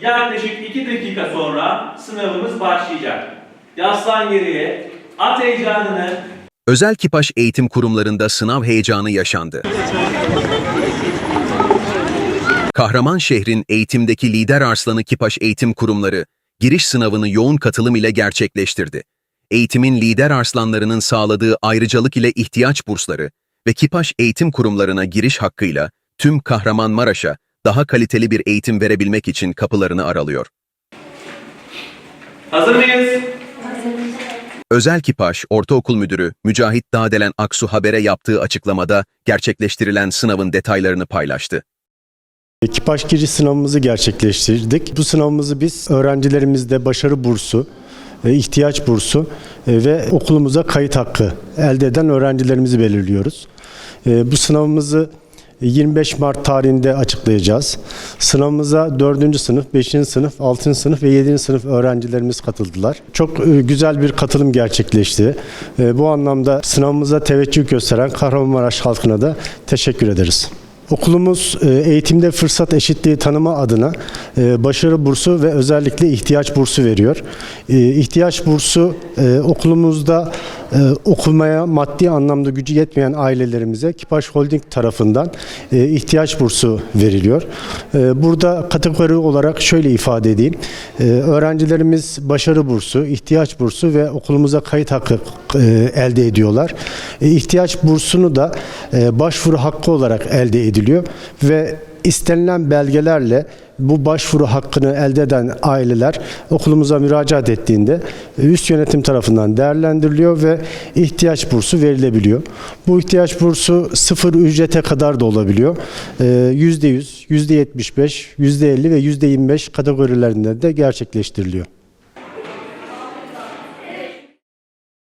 Yaklaşık 2 dakika sonra sınavımız başlayacak. Yaslan geriye, at heyecanını, Özel Kipaş eğitim kurumlarında sınav heyecanı yaşandı. Kahraman şehrin eğitimdeki lider arslanı Kipaş eğitim kurumları, giriş sınavını yoğun katılım ile gerçekleştirdi. Eğitimin lider arslanlarının sağladığı ayrıcalık ile ihtiyaç bursları ve Kipaş eğitim kurumlarına giriş hakkıyla tüm Kahramanmaraş'a daha kaliteli bir eğitim verebilmek için kapılarını aralıyor. hazır mıyız? Özel Kipaş Ortaokul Müdürü Mücahit Dağdelen Aksu Haber'e yaptığı açıklamada gerçekleştirilen sınavın detaylarını paylaştı. Kipaş giriş sınavımızı gerçekleştirdik. Bu sınavımızı biz öğrencilerimizde başarı bursu, e, ihtiyaç bursu e, ve okulumuza kayıt hakkı elde eden öğrencilerimizi belirliyoruz. E, Bu sınavımızı 25 Mart tarihinde açıklayacağız. Sınavımıza 4. sınıf, 5. sınıf, 6. sınıf ve 7. sınıf öğrencilerimiz katıldılar. Çok e, güzel bir katılım gerçekleşti. E, Bu anlamda sınavımıza teveccüh gösteren Kahramanmaraş halkına da teşekkür ederiz. Okulumuz e, eğitimde fırsat eşitliği tanıma adına e, başarı bursu ve özellikle ihtiyaç bursu veriyor. E, İhtiyaç bursu e, okulumuzda e, okumaya maddi anlamda gücü yetmeyen ailelerimize Kipaş Holding tarafından e, ihtiyaç bursu veriliyor. E, Burada kategori olarak şöyle ifade edeyim. E, Öğrencilerimiz başarı bursu, ihtiyaç bursu ve okulumuza kayıt hakkı e, elde ediyorlar. E, İhtiyaç bursunu da e, başvuru hakkı olarak elde ediliyor ve istenilen belgelerle bu başvuru hakkını elde eden aileler okulumuza müracaat ettiğinde üst yönetim tarafından değerlendiriliyor ve ihtiyaç bursu verilebiliyor. Bu ihtiyaç bursu sıfır ücrete kadar da olabiliyor. E, %100, %75, %50 ve %25 kategorilerinde de gerçekleştiriliyor.